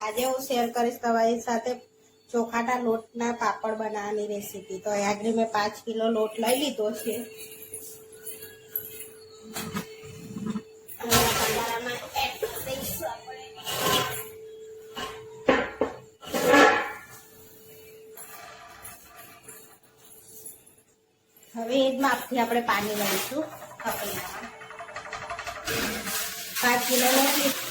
આજે હું શેર કરીશ તમારી સાથે ચોખાના લોટના પાપડ બનાવવાની રેસીપી તો આગળ મેં પાંચ કિલો લોટ લઈ લીધો છે. હવે એ જ માપથી આપણે પાણી લઈશું. પાંચ કિલો લોટ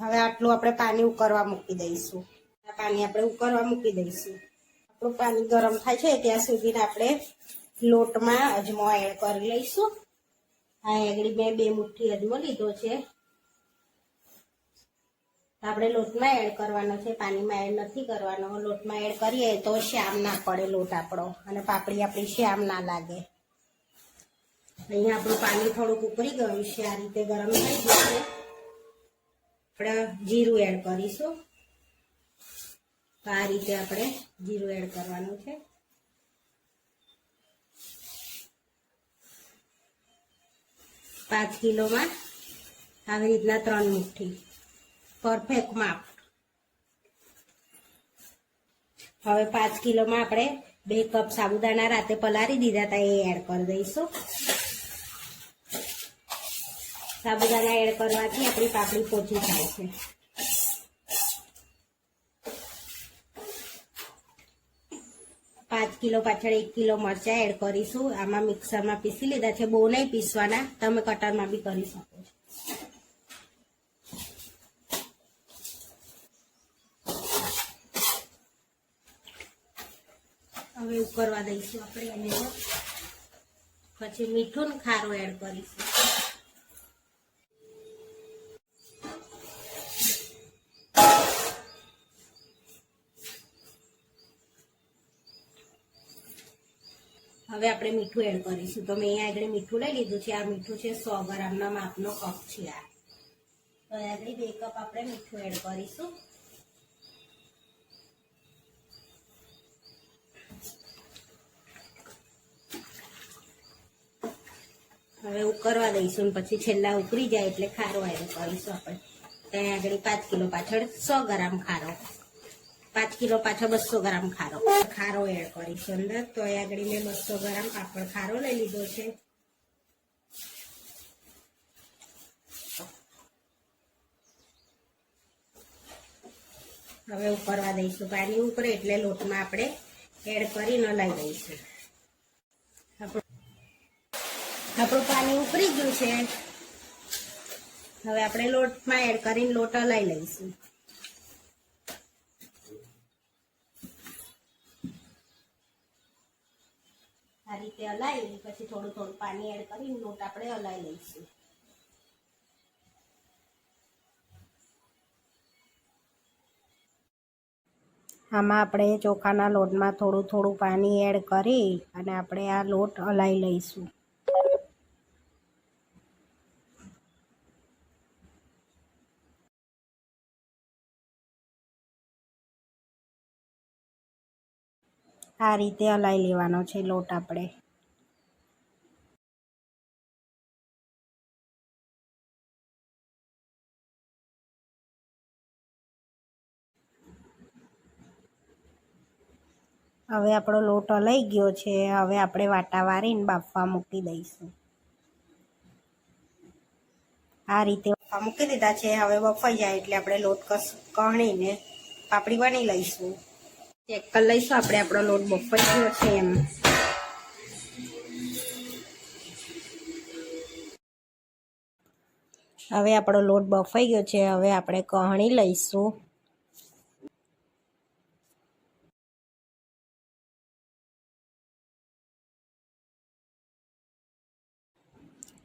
હવે આટલું આપણે પાણી ઉકળવા મૂકી દઈશું. પાણી આપણે ઉકળવા મૂકી દઈશું. આપણું પાણી ગરમ થાય છે ત્યાં સુધી આપણે લોટમાં અજમો એડ કરી લઈશું. આ એગડી મેં બે મુઠ્ઠી અજમો લીધો છે. આપણે લોટમાં એડ કરવાનો છે, પાણીમાં એડ નથી કરવાનો. લોટમાં એડ કરીએ તો શ્યામ ના પડે લોટ આપણો અને પાપડી આપણી શ્યામ ના લાગે. અહીંયા આપણું પાણી થોડુંક ઉકળી ગયું છે, આ રીતે ગરમ થઈ ગયું છે. આપણે જીરું એડ કરીશું. તો આ રીતે આપણે જીરું એડ કરવાનું છે. પાંચ કિલોમાં આવી રીતના ત્રણ મુઠ્ઠી. પરફેક્ટ માપ હવે પાંચ કિલોમાં આપણે બે કપ સાબુદાણા રાતે પલારી દીધા હતા, એ એડ કરી દઈશું. સાબુદાણા એડ કરવાથી આપણી પાપડી પોચી થાય છે. પાંચ કિલો પાછળ એક કિલો મરચાં એડ કરીશું. આમાં મિક્સરમાં પીસી લીધા છે. બહુ નહીં પીસવાના. તમે કટરમાં બી કરી શકો હવે ઉકરવા દઈશું આપણે એને. પછી મીઠું ખારું એડ કરીશું. હવે આપણે મીઠું એડ કરીશું. તો મેં અહીંયા આગળ મીઠું લઈ લીધું છે. આ મીઠું છે સો ગ્રામના માપનો કપ છે આ. તો આગળ બે કપ આપણે મીઠું એડ કરીશું. હવે ઉકરવા દઈશું પછી છેલ્લા ઉકળી જાય એટલે ખારો એડ કરીશું આપણે. ત્યાં આગળ પાંચ કિલો પાછળ સો ગ્રામ ખારો. પાંચ કિલો પાછો બસો ગ્રામ ખારો. ખારો એડ કરીશું અંદર. તો આગળ મેં બસો ગ્રામ પાપડ ખારો લઈ લીધો છે. હવે ઉપરવા દઈશું પાણી ઉપરે એટલે લોટમાં આપણે એડ કરીને લઈ દઈશું આપણું પાણી ઉકળી ગયું છે. હવે આપણે લોટમાં એડ કરીને લોટ હલાઈ લઈશું આ રીતે હલાવી પછી થોડું થોડું પાણી એડ કરીને લોટ આપણે હલાવી લઈશું. આમાં આપણે ચોખાના લોટમાં થોડું થોડું પાણી એડ કરી અને આપણે આ લોટ હલાવી લઈશું. આ રીતે હલાવી લેવાનો છે લોટ આપણે. હવે આપણો લોટ હલાઈ ગયો છે. હવે આપણે વાટા વારીને બાફવા મૂકી દઈશું. આ રીતે મૂકી દીધા છે. હવે બફાઈ જાય એટલે આપણે લોટ કસ કહણીને પાપડી બની લઈશું. ચેક કરી લઈશું આપણે આપણો લોટ બફાઈ ગયો છે એમ. હવે આપણો લોટ બફાઈ ગયો છે. હવે આપણે કહણી લઈશું.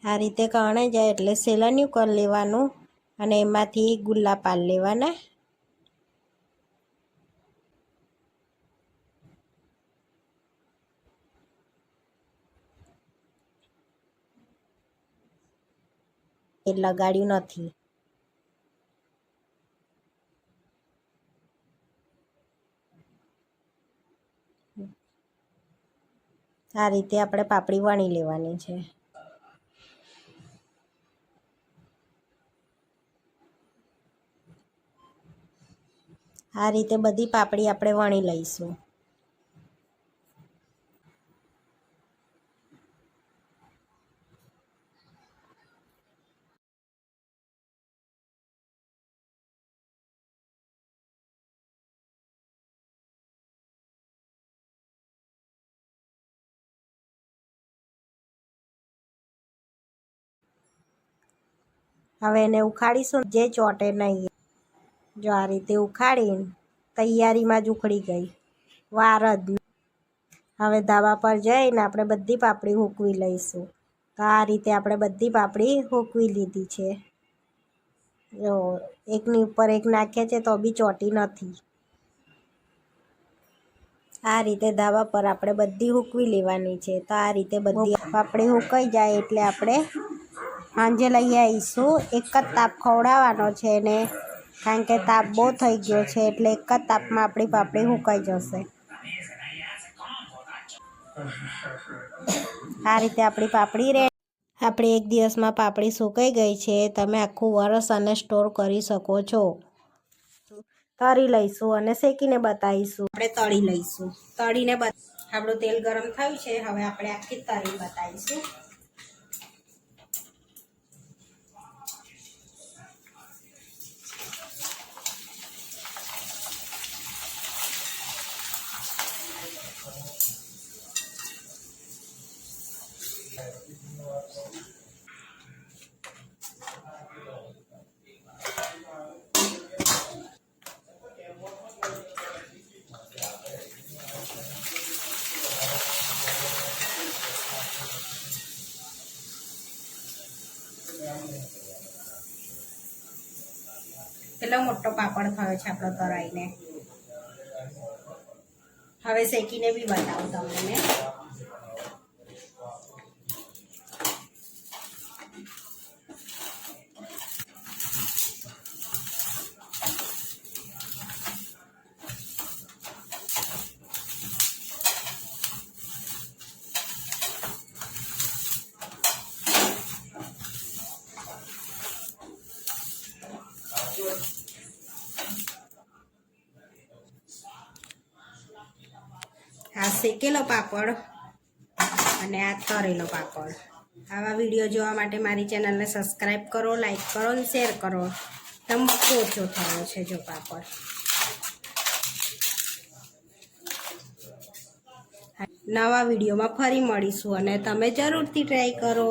આ રીતે કણાઈ જાય એટલે સેલન્યુ કરી લેવાનું અને એમાંથી ગુલ્લા પાલ લેવાના. એ લગાડ્યું નથી. આ રીતે આપણે પાપડી વણી લેવાની છે. આ રીતે બધી પાપડી આપણે વણી લઈશું. હવે એને ઉખાડીશું જે ચોટે નહીં. જો આ રીતે ઉખાડીને તૈયારીમાં જ ઉખડી ગઈ. વાર જ હવે ધાબા પર જઈને આપણે બધી પાપડી હૂકવી લઈશું. તો આ રીતે આપણે બધી પાપડી હૂકવી લીધી છે. જો, એકની ઉપર એક નાખીએ છે તો બી ચોટી નથી. આ રીતે ધાબા પર આપણે બધી હૂકવી લેવાની છે. તો આ રીતે બધી પાપડી હુકાઈ જાય એટલે આપણે સાંજે લઈ આવીશું. એક જ તાપ ખવડાવવાનો છે ને કારણ કે તાપ બહુ થઈ ગયો છે એટલે એક જ તાપમાં આપણી પાપડી હુકાઈ જશે. આ રીતે આપણી પાપડી રે આપણી એક દિવસમાં પાપડી સુકાઈ ગઈ છે. તમે આખું વરસ અને સ્ટોર કરી શકો છો. તળી લઈશું અને શેકીને બતાવીશું. આપણે તળી લઈશું. તળીને આપણું તેલ ગરમ થયું છે. હવે આપણે આખી તળી બતાવીશું. કેટલો મોટો પાપડ થયો છે આપણો તરાઈને? હવે શેકીને બી બતાવું તમને. મેં આ શેકેલો પાપડ અને આ તરેલો પાપડ. આવા વીડિયો જોવા માટે મારી ચેનલને સબસ્ક્રાઈબ કરો લાઈક કરો અને શેર કરો. તમ ઓછો થયો છે જો પાપડ. નવા વિડીયોમાં ફરી મળીશું અને તમે જરૂરથી ટ્રાય કરો.